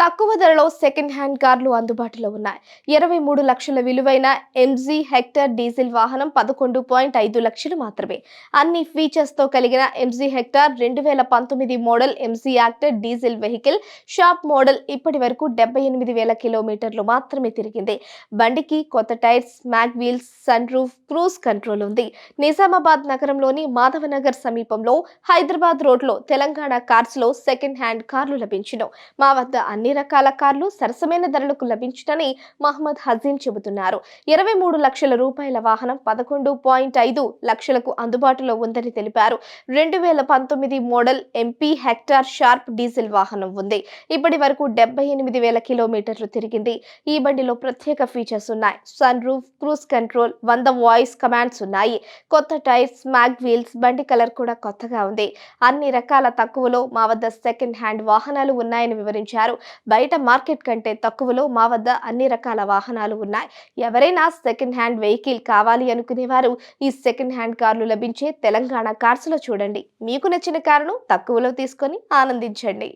తక్కువ ధరలో second hand కార్లు అందుబాటులో ఉన్నాయి. ఇరవై మూడు లక్షల విలువైన ఎంజీ హెక్టర్ డీజిల్ వాహనం పదకొండు పాయింట్ ఐదు లక్షలు మాత్రమే. అన్ని ఫీచర్స్తో కలిగిన ఎంజీ హెక్టార్ రెండు వేల పంతొమ్మిది model MG Hector diesel vehicle sharp model ఇప్పటి వరకు డెబ్బై ఎనిమిది వేల కిలోమీటర్లు మాత్రమే తిరిగింది. బండికి కొత్త tyres mag wheels sunroof cruise control ఉంది. నిజామాబాద్ నగరంలోని మాధవనగర్ సమీపంలో హైదరాబాద్ రోడ్లో తెలంగాణ కార్స్లో సెకండ్ హ్యాండ్ కార్లు లభించను మా వద్ద అన్ని రకాల కార్లు సరసమైన ధరలకు లభించుటని మహమ్మద్ హజీం చెబుతున్నారు. ఇరవై మూడు లక్షల రూపాయల వాహనం పదకొండు పాయింట్ ఐదు లక్షలకు అందుబాటులో ఉందని తెలిపారు. రెండు వేల పంతొమ్మిది model MG Hector sharp diesel వాహనం ఉంది. ఇప్పటి వరకు డెబ్బై ఎనిమిది వేల కిలోమీటర్లు తిరిగింది. ఈ బండిలో ప్రత్యేక ఫీచర్స్ ఉన్నాయి. సన్ రూఫ్ క్రూజ్ కంట్రోల్ వంద వాయిస్ కమాండ్స్ ఉన్నాయి. కొత్త టైర్స్ మ్యాగ్ వీల్స్ బండి కలర్ కూడా కొత్తగా ఉంది. అన్ని రకాల తక్కువలో మా వద్ద సెకండ్ హ్యాండ్ వాహనాలు ఉన్నాయని వివరించారు. బయట మార్కెట్ కంటే తక్కువలో మా వద్ద అన్ని రకాల వాహనాలు ఉన్నాయి. ఎవరైనా సెకండ్ హ్యాండ్ వెహికల్ కావాలి అనుకునేవారు ఈ సెకండ్ హ్యాండ్ కార్లు లభించే తెలంగాణ కార్స్లో చూడండి. మీకు నచ్చిన కారును తక్కువలో తీసుకొని ఆనందించండి.